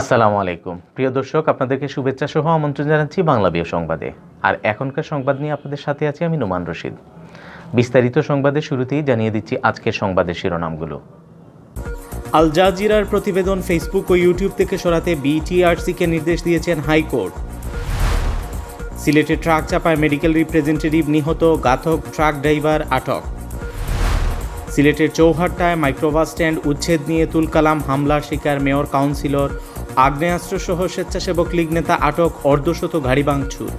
আসসালামু আলাইকুম। প্রিয় দর্শক, আপনাদেরকে শুভেচ্ছা সহ আমন্ত্রণ জানাচ্ছি বাংলা বিয় সংবাদে। আর এখনকার সংবাদ নিয়ে আপনাদের সাথে আছি আমি নুমান রশিদ। বিস্তারিত সংবাদের শুরুতেই জানিয়ে দিচ্ছি আজকের সংবাদের শিরোনামগুলো। আল জাজিরার প্রতিবেদন ফেসবুক ও ইউটিউব থেকে সরাতে বিটিআরসিকে নির্দেশ দিয়েছেন হাইকোর্ট। সিলেটে ট্রাক চাপায় মেডিকেল রিপ্রেজেন্টেটিভ নিহত ঘাতক ট্রাক ড্রাইভার আটক। সিলেটের চৌহাট্টায় মাইক্রোবাস স্ট্যান্ড উচ্ছেদ নিয়ে তুলকালাম হামলার শিকার মেয়র কাউন্সিলর আগ্নেয়াস্ত্রসহ স্বেচ্ছাসেবক লীগ নেতা আটক অর্ধশত গাড়ি ভাঙচুর।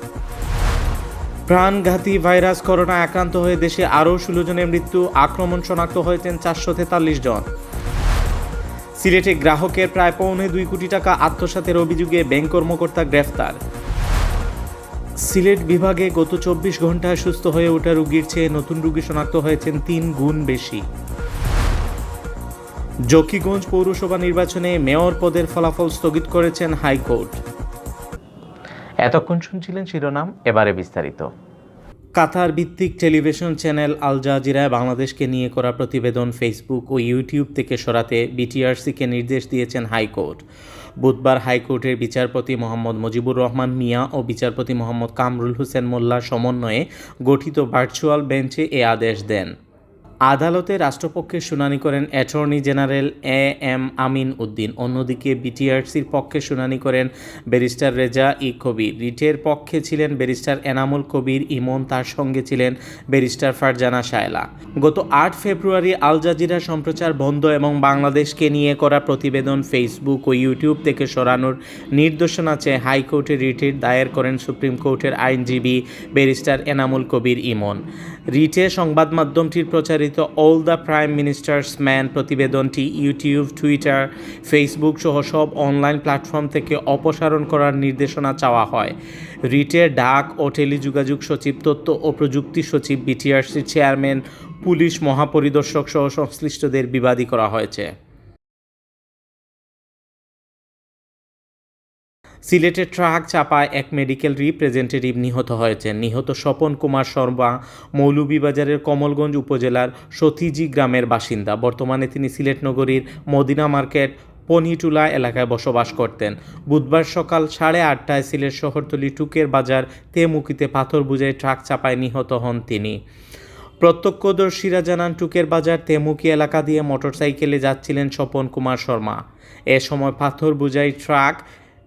প্রাণঘাতী ভাইরাস করোনা আক্রান্ত হয়ে দেশে আরও ষোলো জনের মৃত্যু, আক্রমণ শনাক্ত হয়েছেন চারশো তেতাল্লিশ জন। সিলেটে গ্রাহকের প্রায় পৌনে দুই কোটি টাকা আত্মসাতের অভিযোগে ব্যাংক কর্মকর্তা গ্রেফতার। সিলেট বিভাগে গত চব্বিশ ঘন্টায় সুস্থ হয়ে ওঠা রোগীর চেয়ে নতুন রোগী শনাক্ত হয়েছেন তিন গুণ বেশি। জকিগঞ্জ পৌরসভা নির্বাচনে মেয়র পদের ফলাফল স্থগিত করেছেন হাইকোর্ট। এতক্ষণ শুনছিলেন শিরোনাম এবারে বিস্তারিত। কাতার ভিত্তিক টেলিভিশন চ্যানেল আল জাজিরায় বাংলাদেশকে নিয়ে করা প্রতিবেদন ফেসবুক ও ইউটিউব থেকে সরাতে বিটিআরসিকে নির্দেশ দিয়েছেন হাইকোর্ট। বুধবার হাইকোর্টের বিচারপতি মোহাম্মদ মুজিবুর রহমান মিয়া ও বিচারপতি মোহাম্মদ কামরুল হোসেন মোল্লার সমন্বয়ে গঠিত ভার্চুয়াল বেঞ্চে এ আদেশ দেন। আদালতে রাষ্ট্রপক্ষে শুনানি করেন attorney general A M Amin Uddin. অন্যদিকে বিটিআরসির পক্ষে শুনানি করেন ব্যারিস্টার রেজা ই কবির। রিটের পক্ষে ছিলেন ব্যারিস্টার এনামুল কবির। ইমন তার সঙ্গে ছিলেন ব্যারিস্টার ফারজানা শায়লা। গত আট ফেব্রুয়ারি আল জাজিরা সম্প্রচার বন্ধ এবং বাংলাদেশকে নিয়ে করা প্রতিবেদন ফেসবুক ও ইউটিউব থেকে সরানোর নির্দেশনা চেয়ে হাইকোর্টে রিটের দায়ের করেন সুপ্রিম কোর্টের আইনজীবী ব্যারিস্টার এনামুল কবির ইমন। রিটে সংবাদ মাধ্যমটির প্রচারিত all the prime minister's men প্রতিবেদনটি ইউটিউব টুইটার ফেসবুক সহ সব অনলাইন প্ল্যাটফর্ম থেকে অপসারণ করার নির্দেশনা চাওয়া হয়। রিটে ডাক ও টেলিযোগাযোগ সচিব, তথ্য ও প্রযুক্তি সচিব বিটিআরসির চেয়ারম্যান পুলিশ মহাপরিদর্শক সহ সংশ্লিষ্টদের বিবাদী করা হয়েছে। সিলেটে ট্রাক চাপায় এক মেডিকেল রিপ্রেজেন্টেটিভ নিহত হয়েছেন নিহত স্বপন কুমার শর্মা মৌলভীবাজারের কমলগঞ্জ উপজেলার সতিজি গ্রামের বাসিন্দা। বর্তমানে তিনি সিলেট নগরীর মদিনা মার্কেট, পনিটুলা এলাকায় বসবাস করতেন। বুধবার সকাল সাড়ে আটটায় সিলেট শহরতলি টুকের বাজার তেমুকিতে পাথর বুঝায় ট্রাক চাপায় নিহত হন তিনি। প্রত্যক্ষদর্শীরা জানান, টুকের বাজার তেমুকি এলাকা দিয়ে মোটরসাইকেলে যাচ্ছিলেন স্বপন কুমার শর্মা। এ সময় পাথর বুঝাই ট্রাক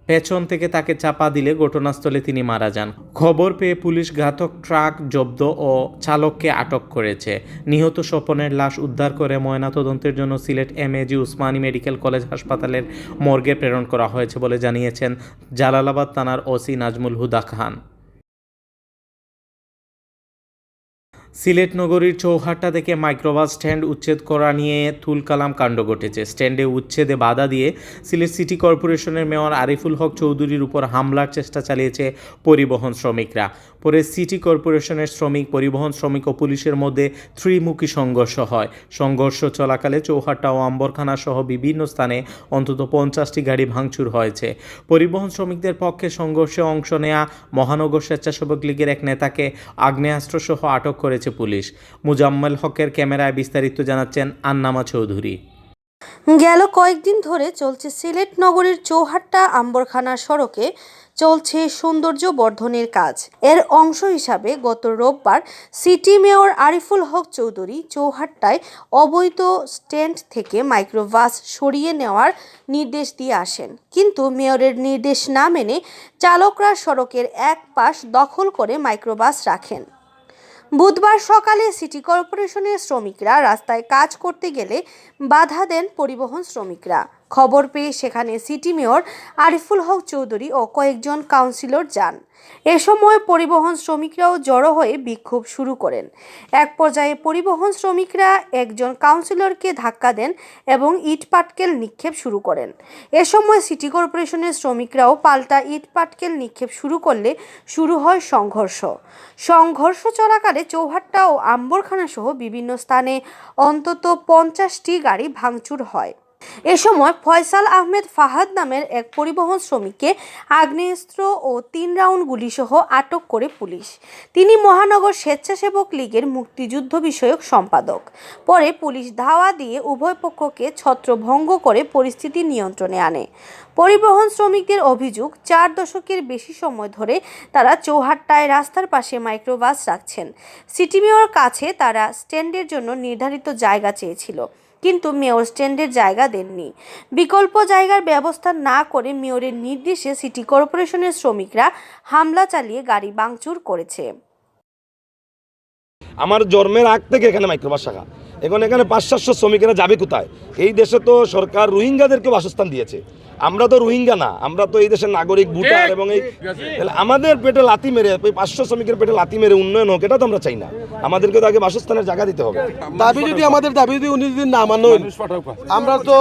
পেছন থেকে তাকে চাপা দিলে ঘটনাস্থলে তিনি মারা যান। খবর পেয়ে পুলিশ ঘাতক ট্রাক, জব্দ ও চালককে আটক করেছে। নিহত স্বপনের লাশ উদ্ধার করে ময়নাতদন্তের জন্য Sylhet M AG Osmani medical college হাসপাতালের মর্গে প্রেরণ করা হয়েছে বলে জানিয়েছেন জালালাবাদ থানার ওসি নাজমুল হুদা খান। সিলেট নগরীর চৌহাট্টা থেকে মাইক্রোবাস স্ট্যান্ড উচ্ছেদ করা নিয়ে তুলকালাম কাণ্ড ঘটেছে। স্ট্যান্ডে উচ্ছেদে বাধা দিয়ে সিলেট সিটি কর্পোরেশনের মেয়র আরিফুল হক চৌধুরীর উপর হামলার চেষ্টা চালিয়েছে পরিবহন শ্রমিকরা। পরে সিটি কর্পোরেশনের শ্রমিক, পরিবহন শ্রমিক ও পুলিশের মধ্যে ত্রিমুখী সংঘর্ষ হয়। সংঘর্ষ চলাকালে চৌহাট্টা ও আম্বরখানা সহ বিভিন্ন স্থানে অন্তত পঞ্চাশটি গাড়ি ভাঙচুর হয়েছে। পরিবহন শ্রমিকদের পক্ষে সংঘর্ষে অংশ নেয়া মহানগর স্বেচ্ছাসেবক লীগের এক নেতাকে আগ্নেয়াস্ত্রসহ আটক করেছে পুলিশ। মুজাম্মেল হকের ক্যামেরায় বিস্তারিত জানাচ্ছেন আন্নামা চৌধুরী। গেল কয়েকদিন ধরে চলছে সিলেট নগরীর চৌহাট্টা আম্বরখানা সড়কে চলছে সৌন্দর্য বর্ধনের কাজ। এর অংশ হিসাবে গত রোববার সিটি মেয়র আরিফুল হক চৌধুরী চৌহাট্টায় অবৈধ স্ট্যান্ড থেকে মাইক্রোবাস সরিয়ে নেওয়ার নির্দেশ দিয়ে আসেন। কিন্তু মেয়রের নির্দেশ না মেনে চালকরা সড়কের এক পাশ দখল করে মাইক্রোবাস রাখেন। বুধবার সকালে সিটি কর্পোরেশনের শ্রমিকরা রাস্তায় কাজ করতে গেলে বাধা দেন পরিবহন শ্রমিকরা। খবর পেয়ে সেখানে সিটি মেয়র আরিফুল হক চৌধুরী ও কয়েকজন কাউন্সিলর যান। এ সময় পরিবহন শ্রমিকরাও জড়ো হয়ে বিক্ষোভ শুরু করেন। এক পর্যায়ে পরিবহন শ্রমিকরা একজন কাউন্সিলরকে ধাক্কা দেন এবং ইট পাটকেল নিক্ষেপ শুরু করেন। এ সময় সিটি কর্পোরেশনের শ্রমিকরাও পাল্টা ইট পাটকেল নিক্ষেপ শুরু করলে শুরু হয় সংঘর্ষ। সংঘর্ষ চলাকালে চৌহাট্টা ও আম্বরখানা সহ বিভিন্ন স্থানে অন্তত পঞ্চাশটি গাড়ি ভাঙচুর হয়। এ সময় ফয়সাল আহমেদ ফাহাদ নামের এক পরিবহন শ্রমিককে আগ্নেয়াস্ত্র ও তিন রাউন্ড গুলিসহ আটক করে পুলিশ। তিনি মহানগর স্বেচ্ছাসেবক লীগের মুক্তিযুদ্ধ বিষয়ক সম্পাদক। পরে পুলিশ ধাওয়া দিয়ে উভয় পক্ষকে ছত্রভঙ্গ করে পরিস্থিতি নিয়ন্ত্রণে আনে। পরিবহন শ্রমিকদের অভিযোগ, চার দশকের বেশি সময় ধরে তারা চৌহাট্টায় রাস্তার পাশে মাইক্রোবাস রাখছেন। সিটি মেয়র কাছে তারা স্ট্যান্ডের জন্য নির্ধারিত জায়গা চেয়েছিল। কিন্তু মেয়র স্ট্যান্ডের জায়গা দেননি। বিকল্প জায়গার ব্যবস্থা না করে মেয়রের নির্দেশে সিটি কর্পোরেশনের শ্রমিকরা হামলা চালিয়ে গাড়ি ভাঙচুর করেছে। আমার জন্মের আগ থেকে এখানে মাইক্রোবাস শাখা। এখন এখানে পাঁচ সাতশো শ্রমিকেরা যাবে কোথায়? এই দেশে তো সরকার রোহিঙ্গাদেরকে বাসস্থান দিয়েছে। আমরা তো রোহিঙ্গা না আমরা তো এই দেশের নাগরিক ভোটার এবং এই তাহলে আমাদের পেটে লাথি মেরে ওই পাঁচশো শ্রমিকের পেটে লাথি মেরে উন্নয়ন হোক এটা তো আমরা চাই না। আমাদেরকে তো আগে বাসস্থানের জায়গা দিতে হবে। দাবি যদি আমাদের দাবি যদি উনি যদি না মানেন আমরা তো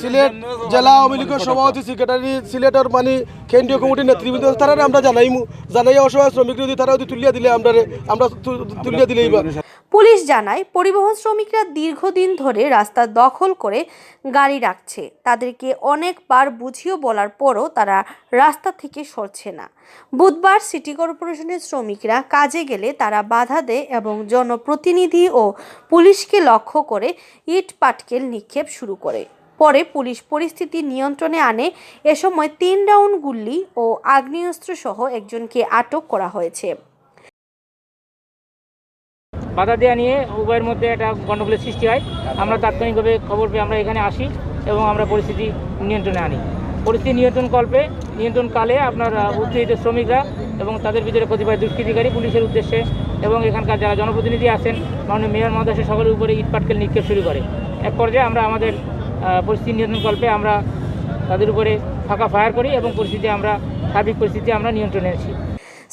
সিলেট জেলা আওয়ামী লীগের সভাপতি সেক্রেটারি সিলেটের মানে কেন্দ্রীয় কমিটির নেতৃবৃন্দ তারা আমরা জানাইমু জানাই অসহায় শ্রমিক যদি তারা যদি তুলিয়া দিলে আমরা আমরা তু- তুলিয়া দিলেই বা পুলিশ জানায়, পরিবহন শ্রমিকরা দীর্ঘদিন ধরে রাস্তা দখল করে গাড়ি রাখছে। তাদেরকে অনেকবার বুঝিয়ে বলার পরও তারা রাস্তা থেকে সরছে না। বুধবার সিটি কর্পোরেশনের শ্রমিকরা কাজে গেলে তারা বাধা দেয় এবং জনপ্রতিনিধি ও পুলিশকে লক্ষ্য করে ইট পাটকেল নিক্ষেপ শুরু করে। পরে পুলিশ পরিস্থিতি নিয়ন্ত্রণে আনে। এ সময় তিন রাউন্ড গুল্লি ও আগ্নেয়াস্ত্র সহ একজনকে আটক করা হয়েছে। বাধা দেওয়া নিয়ে উভয়ের মধ্যে একটা গণ্ডগোলের সৃষ্টি হয়। আমরা তাৎক্ষণিকভাবে খবর পেয়ে আমরা এখানে আসি এবং আমরা পরিস্থিতি নিয়ন্ত্রণে আনি। পরিস্থিতি নিয়ন্ত্রণ কল্পে নিয়ন্ত্রণকালে আপনার উত্তেজিত শ্রমিকরা এবং তাদের ভিতরে কতিপয় দুষ্কৃতিকারী পুলিশের উদ্দেশ্যে এবং এখানকার যারা জনপ্রতিনিধি আছেন, মাননীয় মেয়র মহাদেশের সকলের উপরে ইটপাটকেল নিক্ষেপ শুরু করে। এক পর্যায়ে আমরা আমাদের পরিস্থিতি নিয়ন্ত্রণ কল্পে আমরা তাদের উপরে ফাঁকা ফায়ার করি এবং পরিস্থিতি আমরা, সার্বিক পরিস্থিতি আমরা নিয়ন্ত্রণে আছি।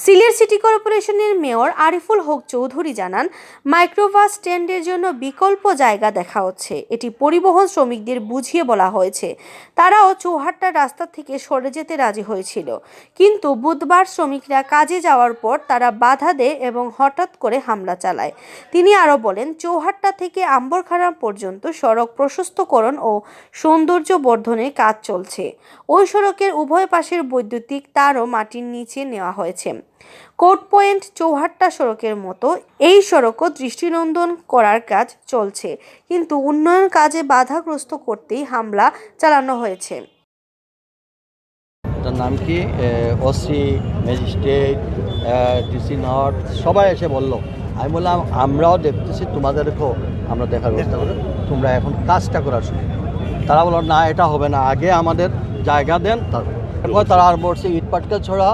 সিলেট সিটি কর্পোরেশনের মেয়র আরিফুল হক চৌধুরী জানান, মাইক্রোবাস স্ট্যান্ডের জন্য বিকল্প জায়গা দেখা হচ্ছে। এটি পরিবহন শ্রমিকদের বুঝিয়ে বলা হয়েছে। তারাও চৌহাট্টার রাস্তা থেকে সরে যেতে রাজি হয়েছিল। কিন্তু বুধবার শ্রমিকরা কাজে যাওয়ার পর তারা বাধা দেয় এবং হঠাৎ করে হামলা চালায়। তিনি আরও বলেন, চৌহাট্টা থেকে আম্বরখানা পর্যন্ত সড়ক প্রশস্তকরণ ও সৌন্দর্য বর্ধনের কাজ চলছে। ওই সড়কের উভয় পাশের বৈদ্যুতিক তারও মাটির নিচে নেওয়া হয়েছে। কোর্ট পয়েন্ট চৌহাট্টা সড়কের মতো এই সড়কও দৃষ্টিনন্দন করার কাজ চলছে, কিন্তু উন্নয়ন কাজে বাধাগ্রস্ত করতেই হামলা চালানো হয়েছে। এটার নাম কি? ওসি, ম্যাজিস্ট্রেট ডিসি নর্থ সবাই এসে বলল। আমি বললাম, আমরাও দেখতেছি, তোমাদেরকেও আমরা দেখার ব্যবস্থা করব। তোমরা এখন কাজটা করার সময়। তারা বলল, না, এটা হবে না। আগে আমাদের জায়গা দেন, তারপর তারা আর বলছে ইট ছড়া।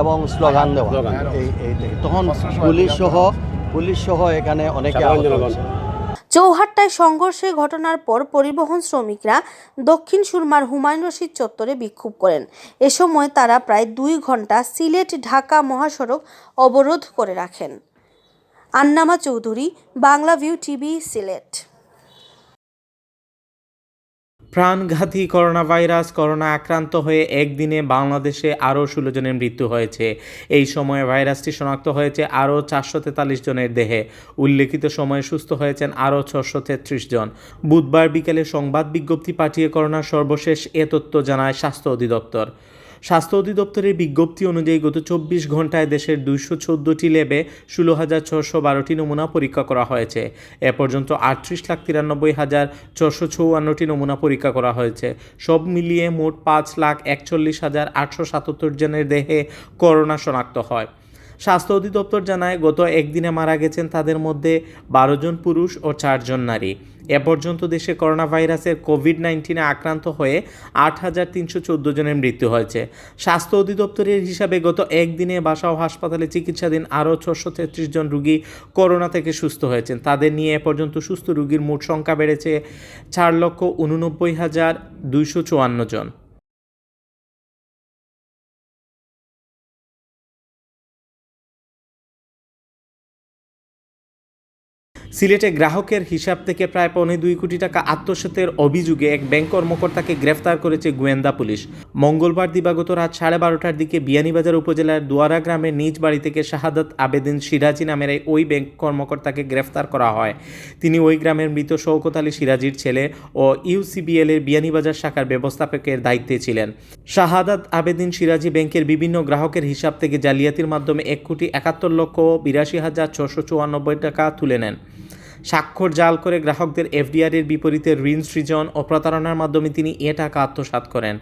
এবং স্লোগান দেওয়া। এই এই থেকে। তখন পুলিশ সহ পুলিশ সহ এখানে অনেকে আহত হয়েছে। চৌহাট্টায় সংঘর্ষের ঘটনার পর পরিবহন শ্রমিকরা দক্ষিণ সুরমার হুমায়ুন রশিদ চত্বরে বিক্ষোভ করেন। এ সময় তারা প্রায় দুই ঘণ্টা সিলেট ঢাকা মহাসড়ক অবরোধ করে রাখেন। Annama Chowdhury Bangla view TV Sylhet. প্রাণঘাতী করোনা ভাইরাস করোনা আক্রান্ত হয়ে একদিনে বাংলাদেশে আরও ষোলো জনের মৃত্যু হয়েছে। এই সময়ে ভাইরাসটি শনাক্ত হয়েছে আরও চারশো তেতাল্লিশ জনের দেহে। উল্লেখিত সময়ে সুস্থ হয়েছেন আরও ছশো তেত্রিশ জন। বুধবার বিকেলে সংবাদ বিজ্ঞপ্তি পাঠিয়ে করোনার সর্বশেষ এ তথ্য জানায় স্বাস্থ্য অধিদপ্তর। স্বাস্থ্য অধিদপ্তরের বিজ্ঞপ্তি অনুযায়ী গত চব্বিশ ঘন্টায় দেশের দুইশো চোদ্দোটি ল্যাবে ষোলো হাজার ছশো বারোটি নমুনা পরীক্ষা করা হয়েছে। এ পর্যন্ত আটত্রিশ লাখ তিরানব্বই হাজার ছশো চৌয়ান্নটি নমুনা পরীক্ষা করা হয়েছে। সব মিলিয়ে মোট পাঁচ লাখ একচল্লিশ হাজার আটশো সাতাত্তর জনের দেহে করোনা শনাক্ত হয়। স্বাস্থ্য অধিদপ্তর জানায়, গত একদিনে মারা গেছেন তাদের মধ্যে বারো জন পুরুষ ও চারজন নারী। এ পর্যন্ত দেশে করোনা ভাইরাসের কোভিড নাইন্টিনে আক্রান্ত হয়ে আট হাজার তিনশো চোদ্দ জনের মৃত্যু হয়েছে। স্বাস্থ্য অধিদপ্তরের হিসাবে গত একদিনে বাসা ও হাসপাতালে চিকিৎসাধীন আরও ছশো তেত্রিশ জন রুগী করোনা থেকে সুস্থ হয়েছেন। তাদের নিয়ে এ পর্যন্ত সুস্থ রুগীর মোট সংখ্যা বেড়েছে চার লক্ষ উননব্বই হাজার দুইশো চুয়ান্ন জন। সিলেটে গ্রাহকের হিসাব থেকে প্রায় পৌনে দুই কোটি টাকা আত্মসাতের অভিযোগে এক ব্যাংক কর্মকর্তাকে গ্রেফতার করেছে গোয়েন্দা পুলিশ। মঙ্গলবার দিবাগত রাত সাড়ে বারোটার দিকে বিয়ানীবাজার উপজেলার দুয়ারা গ্রামের নিজ বাড়ি থেকে শাহাদাত আবেদিন সিরাজি নামের ওই ব্যাংক কর্মকর্তাকে গ্রেফতার করা হয়। তিনি ওই গ্রামের মৃত শওকত আলী সিরাজির ছেলে ও ইউসিবিএল এর বিয়ানীবাজার শাখার ব্যবস্থাপকের দায়িত্বে ছিলেন। শাহাদাত আবেদিন সিরাজি ব্যাংকের বিভিন্ন গ্রাহকের হিসাব থেকে জালিয়াতির মাধ্যমে এক কোটি একাত্তর লক্ষ বিরাশি হাজার ছশো চুয়ান্নব্বই টাকা তুলে নেন। স্বাক্ষর জাল করে গ্রাহকদের এফডিআর এর বিপরীতে ঋণ সৃজন ও প্রতারণার মাধ্যমে তিনি এ টাকা আত্মসাত করেন।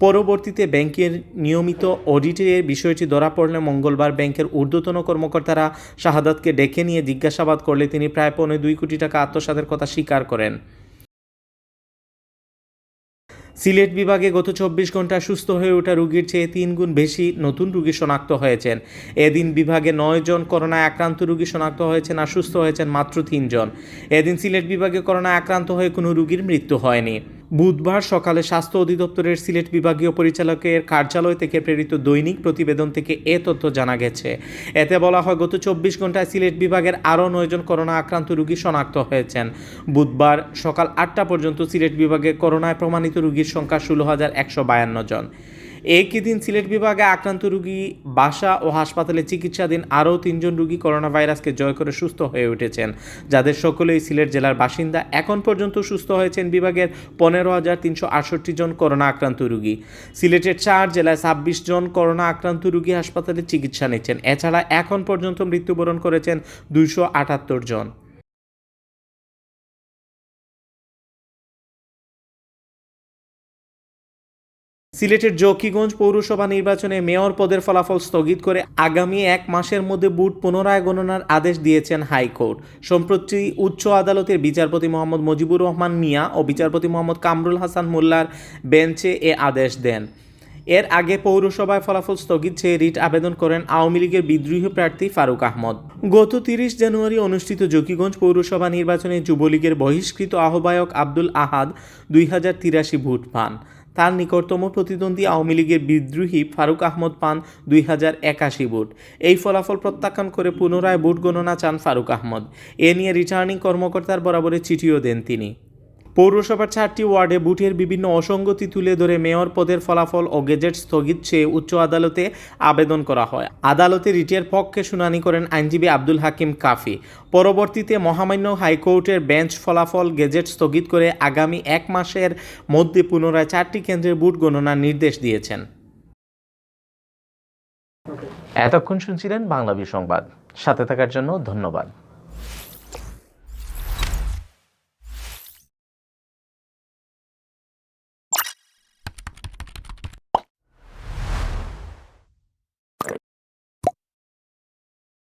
পরবর্তীতে ব্যাংকের নিয়মিত অডিটের বিষয়টি ধরা পড়লে মঙ্গলবার ব্যাংকের ঊর্ধ্বতন কর্মকর্তারা শাহাদাতকে ডেকে নিয়ে জিজ্ঞাসাবাদ করলে তিনি প্রায় পৌনে দুই কোটি টাকা আত্মসাতের কথা স্বীকার করেন। সিলেট বিভাগে গত চব্বিশ ঘণ্টা সুস্থ হয়ে ওঠা রোগীর চেয়ে তিন গুণ বেশি নতুন রুগী শনাক্ত হয়েছেন। এদিন বিভাগে নয় জন করোনায় আক্রান্ত রুগী শনাক্ত হয়েছেন আর সুস্থ হয়েছেন মাত্র তিনজন এদিন সিলেট বিভাগে করোনায় আক্রান্ত হয়ে কোনো রুগীর মৃত্যু হয়নি। বুধবার সকালে স্বাস্থ্য অধিদপ্তরের সিলেট বিভাগীয় পরিচালকের কার্যালয় থেকে প্রেরিত দৈনিক প্রতিবেদন থেকে এ তথ্য জানা গেছে। এতে বলা হয়, গত চব্বিশ ঘন্টায় সিলেট বিভাগের আরও নয়জন করোনা আক্রান্ত রোগী শনাক্ত হয়েছেন। বুধবার সকাল আটটা পর্যন্ত সিলেট বিভাগে করোনায় প্রমাণিত রোগীর সংখ্যা ষোলো হাজার একশো বায়ান্ন জন। একই দিন সিলেট বিভাগে আক্রান্ত রোগী বাসা ও হাসপাতালে চিকিৎসাধীন আরও তিনজন রোগী করোনা ভাইরাসকে জয় করে সুস্থ হয়ে উঠেছেন, যাদের সকলেই সিলেট জেলার বাসিন্দা। এখন পর্যন্ত সুস্থ হয়েছেন বিভাগের পনেরো হাজার তিনশো আটষট্টি জন করোনা আক্রান্ত রোগী। সিলেটের চার জেলায় ছাব্বিশ জন করোনা আক্রান্ত রোগী হাসপাতালে চিকিৎসা নিচ্ছেন। এছাড়া এখন পর্যন্ত মৃত্যুবরণ করেছেন দুইশো আটাত্তর জন। সিলেটের জকিগঞ্জ পৌরসভা নির্বাচনে মেয়র পদের ফলাফল স্থগিত করে আগামী এক মাসের মধ্যে বুট পুনরায় গণনার আদেশ দিয়েছেন হাইকোর্ট। সম্প্রতি উচ্চ আদালতের বিচারপতি মোহাম্মদ মুজিবুর রহমান মিয়া ও বিচারপতি মোহাম্মদ কামরুল হাসান মোল্লার বেঞ্চে এ আদেশ দেন। এর আগে পৌরসভায় ফলাফল স্থগিত চেয়ে রিট আবেদন করেন আওয়ামী লীগের বিদ্রোহী প্রার্থী ফারুক আহমদ। গত তিরিশ জানুয়ারি অনুষ্ঠিত জকিগঞ্জ পৌরসভা নির্বাচনে যুবলীগের বহিষ্কৃত আহ্বায়ক আব্দুল আহাদ দুই হাজার তিরাশি ভোট পান। তার নিকটতম প্রতিদ্বন্দ্বী আওয়ামী লীগের বিদ্রোহী ফারুক আহমদ পান দুই হাজার একাশি ভোট। এই ফলাফল প্রত্যাখ্যান করে পুনরায় ভোট গণনা চান ফারুক আহমদ। এ নিয়ে রিটার্নিং কর্মকর্তার বরাবরে চিঠিও দেন তিনি। পৌরসভার চারটি ওয়ার্ডে বুথের বিভিন্ন অসঙ্গতি তুলে ধরে মেয়র পদের ফলাফল ও গেজেট স্থগিত চেয়ে উচ্চ আদালতে আবেদন করা হয়। আদালতে রিটের পক্ষে শুনানি করেন আইনজীবী আব্দুল হাকিম কাফি। পরবর্তীতে মহামান্য হাইকোর্টের বেঞ্চ ফলাফল গেজেট স্থগিত করে আগামী এক মাসের মধ্যে পুনরায় চারটি কেন্দ্রের বুট গণনার নির্দেশ দিয়েছেন। এতক্ষণ শুনছিলেন বাংলা সংবাদ। সাথে থাকার জন্য ধন্যবাদ।